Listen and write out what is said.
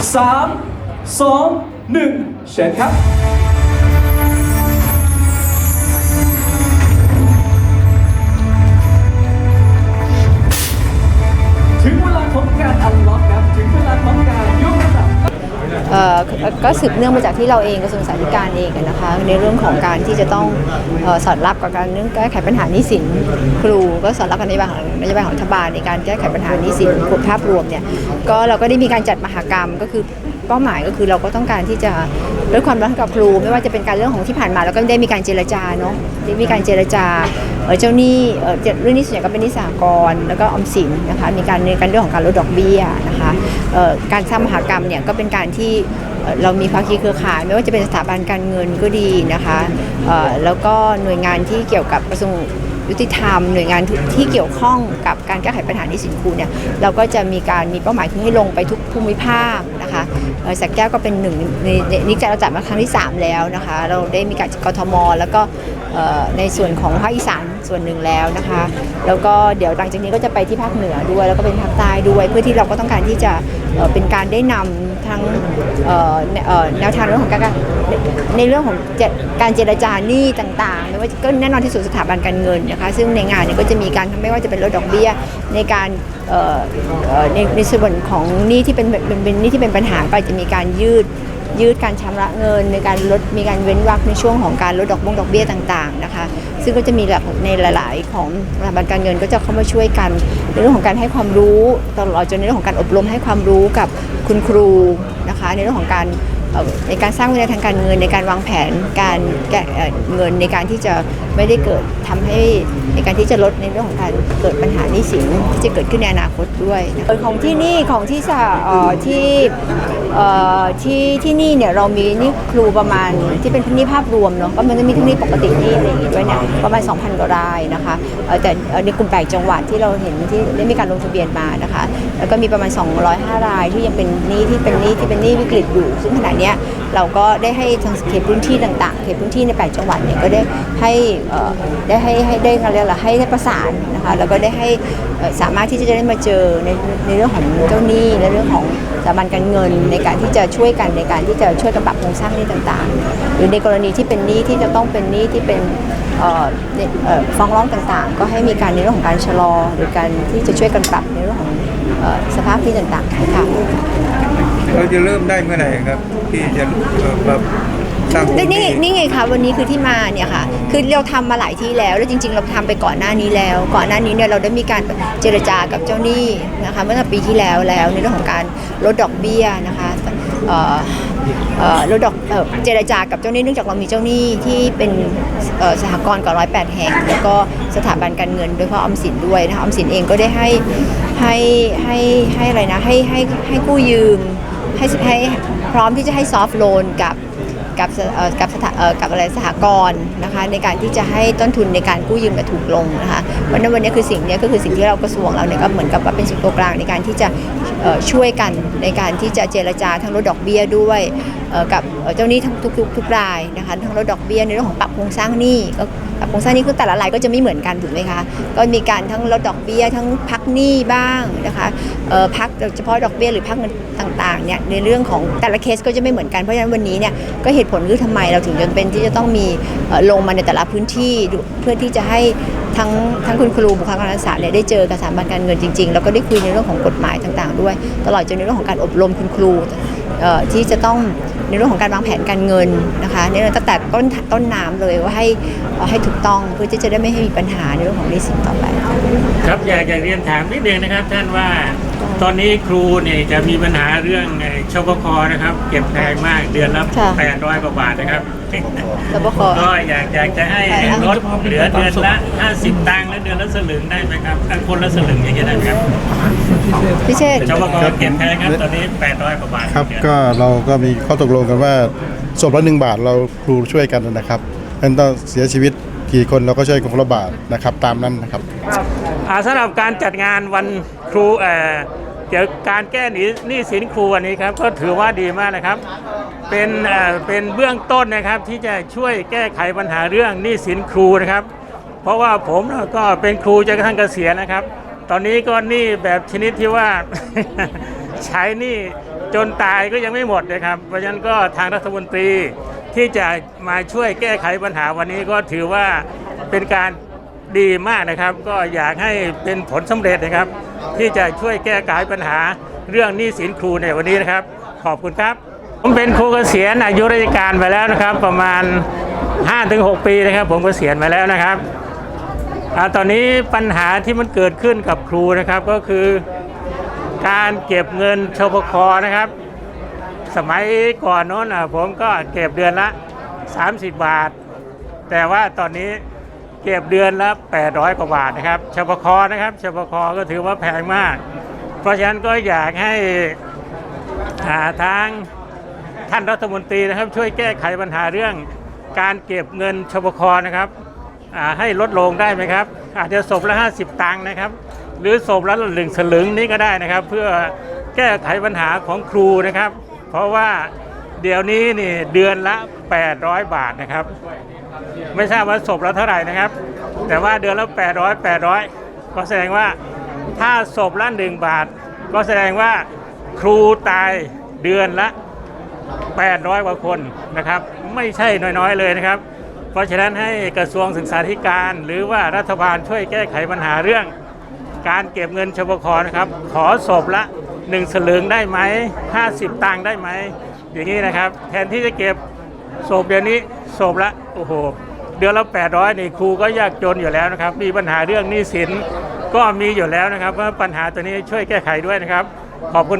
3 2 1 เชิญครับ ถึงเวลาของการ ก็สืบเนื่องมาจากที่เราเองกระทรวงสาธารณการเองนะคะ ในเรื่องของการที่จะต้องออสอดรับกับการเรื่องแก้ไขปัญหาหนี้สินครูก็สอดรับกับนโยบายของนโยบายของรัฐบาลในการแก้ไขปัญหาหนี้สินภาพรวมเนี่ยก็เราก็ได้มีการจัดมหกรรมก็คือ เป้าหมายก็คือเราก็ต้องการที่จะลดความร้อนกับครู ไม่ว่าจะเป็นการเรื่องของที่ผ่านมาเราก็ได้มีการเจรจาเนาะได้มีการเจรจาเจ้าหนี้เรื่องนี้ส่วนใหญ่ก็เป็นนี้สหกรแล้วก็ออมสินนะคะมีการในการเรื่องของการลดดอกเบี้ยนะคะการสร้างมหากรรมเนี่ยก็เป็นการที่เรามีภาคีเครือข่าย ไม่ว่าจะเป็นสถาบันการเงินก็ดีนะคะแล้วก็หน่วยงานที่เกี่ยวกับกระทรวงยุติธรรมหน่วยงานที่เกี่ยวข้องกับการแก้ไขปัญหาหนี้สินครูเนี่ยเราก็จะมีการมีเป้าหมายคือให้ลงไปทุกภูมิภาค นะคะสักแก้วก็เป็นหนึ่งในนนี่จะเราจัดมาครั้งที่ 3 แล้วนะคะ เราได้มีการจัดกทม แล้วก็ในส่วนของภาคอีสานส่วนหนึ่งแล้วนะคะ แล้วก็เดี๋ยวหลังจากนี้ก็จะไปที่ภาคเหนือด้วย แล้วก็เป็นภาคใต้ด้วย เพื่อที่เราก็ต้องการที่จะเเป็นการได้นำทั้งแนวทางเรื่องของการในเรื่องของการเจรจาหนี้ต่างๆไม่ว่าก็แน่นอนที่สุดสถาบันการเงินนะคะ ซึ่งในงานเนี่ยก็จะมีการไม่ว่าจะเป็นลดดอกเบี้ยในการในในส่วนของหนี้ที่เป็นเป็นเป็นหนี้ที่เป็นปัญหาก็จะมีการยืดยืดการชำระเงินในการลดมีการเว้นวรรคในช่วงของการลดดอกบงดอกเบี้ยต่างๆนะคะ ซึ่งก็จะมีหลักในหลาย ๆ ของสถาบันการเงินก็จะเข้ามาช่วยกันในเรื่องของการให้ความรู้ตลอดจนในเรื่องของการอบรมให้ความรู้กับคุณครูนะคะ ในเรื่องของการ ในการสร้างวินัยทางการเงินในการวางแผนการเงินในการที่จะไม่ได้เกิดทำให้ในการที่จะลดในเรื่องของการเกิดปัญหาหนี้สินที่จะเกิดขึ้นในอนาคตด้วยของที่นี่ของที่สะที่ที่ที่นี่เนี่ยเรามีนี่ครูประมาณที่เป็นหนี้ภาพรวมเนาะก็มันจะมีทั้งหนี้ปกตินี้อะไรอย่างงี้ด้วยเนี่ยประมาณ 2,000กว่ารายนะคะแต่ในกลุ่มแปดจังหวัดที่เราเห็นที่ได้มีการลงทะเบียนมานะคะแล้วก็มีประมาณ 205 รายที่ยังเป็นหนี้ที่เป็นหนี้ที่เป็นหนี้วิกฤตอยู่ซึ่งขณะนี้ยเราก็ได้ให้ทางเขตพื้นที่ต่างๆเขตพื้นที่ในแปดจังหวัดเนี่ยก็ได้ให้ได้ให้ให้ได้อะไรล่ะให้ได้ประสานนะคะแล้วก็ได้ให้สามารถที่จะได้มาเจอในในเรื่องของเจ้าหนี้ในเรื่องของสถาบันการเงินในการที่จะช่วยกันในการที่จะช่วยกันปรับโครงสร้างหนี้ต่างๆ หรือในกรณีที่เป็นหนี้ที่จะต้องเป็นหนี้ที่เป็นฟ้องร้องต่างๆ ก็ให้มีการในเรื่องของการชะลอ หรือการที่จะช่วยกันปรับในเรื่องของสภาพหนี้ต่างๆค่ะ เราจะเริ่มได้เมื่อไหร่ครับ ที่จะเอ่อแบบสร้างนี่นี่นี่ไงคะวันนี้คือที่มาเนี่ยค่ะ คือเราทำมาหลายที่แล้ว แล้วจริง ๆ เราทำไปก่อนหน้านี้แล้ว ก่อนหน้านี้เนี่ยเราได้มีการเจรจากับเจ้าหนี้นะคะเมื่อปีที่แล้วแล้วในเรื่องของการลดดอกเบี้ยนะคะเอ่อเอ่อลดดอกเอ่อเจรจากับเจ้าหนี้เนื่องจากเรามีเจ้าหนี้ที่เป็นเอ่อสหกรณ์กว่าร้อยแปดแห่ง แล้วก็สถาบันการเงินโดยเฉพาะออมสินด้วยนะคะออมสินเองก็ได้ให้ให้ให้ให้อะไรนะให้ให้ให้กู้ยืม ให้ให้พร้อมที่จะให้ซอฟท์โลนกับกับเอ่อกับเอ่อกับอะไรสหกรณ์นะคะในการที่จะให้ต้นทุนในการกู้ยืมถูกลงนะคะวันนั้นวันนี้คือสิ่งนี้ก็คือสิ่งที่เรากระทรวงเราเนี่ยก็เหมือนกับว่าเป็นสิ่งตัวกลางในการที่จะช่วยกันในการที่จะเจรจาทั้งลดดอกเบี้ยด้วย กับเจ้าหนี้ทั้งทุกทุกทุกรายนะคะทั้งลดดอกเบี้ยในเรื่องของปรับโครงสร้างหนี้ก็ปรับโครงสร้างหนี้คือแต่ละรายก็จะไม่เหมือนกันถูกไหมคะก็มีการทั้งลดดอกเบี้ยทั้งพักหนี้บ้างนะคะพักเฉพาะดอกเบี้ยหรือพักเงินต่างๆเนี่ยในเรื่องของแต่ละเคสก็จะไม่เหมือนกันเพราะฉะนั้นวันนี้เนี่ยก็เหตุผลคือทำไมเราถึงจำเป็นที่จะต้องมีลงมาในแต่ละพื้นที่เพื่อที่จะให้ทั้งทั้งคุณครูบุคลากรทางการศึกษาเนี่ยได้เจอกับสถาบันการเงินจริงๆ แล้วก็ได้คุยในเรื่องของกฎหมายต่างๆ ด้วย ตลอดจนในเรื่องของการอบรมคุณครู ที่จะต้องในเรื่องของการวางแผนการเงินนะคะในเรื่องตั้งแต่ต้นต้นน้ำเลยว่าให้ให้ถูกต้องเพื่อที่จะได้ไม่ให้มีปัญหาในเรื่องของหนี้สินต่อไป ครับอยากอยากเรียนถามนิดนึงนะครับท่านว่า ตอนนี้ครูเนี่ยจะมีปัญหาเรื่องไอ้ชกคนะครับ เก็บแพงมากเดือนละค่ะ800กว่าบาทนะครับแล้วก็ขอก็อยากอยากจะให้ลดเหลือเดือนละ50ตังค์และเดือนละสลึงได้ไหมครับถ้าคนละสลึงอย่างเงี้ยได้ไหมครับพิเชษชกคเก็บแพงครับตอนนี้800กว่าบาทครับเดือน ก็เราก็มีข้อตกลงกันว่าศพละหนึ่งบาทเราครูช่วยกันนะครับนั้นต้องเสียชีวิต กี่คนเราก็ช่วยคนละบาทนะครับตามนั้นนะครับอ่าสำหรับการจัดงานวันครูเอ่อเกี่ยวกับการแก้หนี้หนี้สินครูวันนี้ครับก็ถือว่าดีมากนะครับ เป็นเอ่อเป็นเบื้องต้นนะครับที่จะช่วยแก้ไขปัญหาเรื่องหนี้สินครูนะครับ เพราะว่าผมก็เป็นครูจนกระทั่งเกษียณนะครับ ตอนนี้ก็หนี้แบบชนิดที่ว่า ใช้หนี้จนตายก็ยังไม่หมดนะครับ เพราะฉะนั้นก็ทางรัฐมนตรี ที่จะมาช่วยแก้ไขปัญหาวันนี้ก็ถือว่าเป็นการดีมากนะครับ ก็อยากให้เป็นผลสำเร็จนะครับ ที่จะช่วยแก้ไขปัญหาเรื่องหนี้สินครูในวันนี้นะครับ ขอบคุณครับ ผมเป็นครูเกษียณอายุราชการไปแล้วนะครับ ประมาณ 5-6 ปีนะครับ ผมเกษียณมาแล้วนะครับอตอนนี้ปัญหาที่มันเกิดขึ้นกับครูนะครับก็คือ การเก็บเงินชพคนะครับ สมัยก่อนโน้นอะผมก็เก็บเดือนละ 30 บาท แต่ว่าตอนนี้เก็บเดือนละ 800 กว่าบาทนะครับชพคนะครับชพคก็ถือว่าแพงมาก เพราะฉะนั้นก็อยากให้หาทางท่านรัฐมนตรีนะครับ ช่วยแก้ไขปัญหาเรื่องการเก็บเงินชพคนะครับให้ลดลงได้ไหมครับ อาจจะศพละ 50 ตังค์นะครับ หรือศพละหนึ่งสลึงนี้ก็ได้นะครับ เพื่อแก้ไขปัญหาของครูนะครับ เพราะว่าเดี๋ยวนี้นี่เดือนละ 800 บาทนะครับ ไม่ทราบว่าศพละเท่าไหร่นะครับ แต่ว่าเดือนละ 800 800 ก็แสดงว่าถ้าศพละ1บาท ก็แสดงว่าครูตายเดือนละ 800 กว่าคนนะครับ ไม่ใช่น้อยๆเลยนะครับ เพราะฉะนั้นให้กระทรวงศึกษาธิการ หรือว่ารัฐบาลช่วยแก้ไขปัญหาเรื่อง การเก็บเงินชปคนะครับ ขอศพละ หนึ่งสลึงได้ไหม50ตังค์ได้ไหมอย่างนี้นะครับ แทนที่จะเก็บศพเดี๋ยวนี้ศพละโอ้โหเดือนละ800นี่ครูก็ยากจนอยู่แล้วนะครับ มีปัญหาเรื่องหนี้สินก็มีอยู่แล้วนะครับเพราะปัญหาตัวนี้ช่วยแก้ไขด้วยนะครับ ขอบคุณ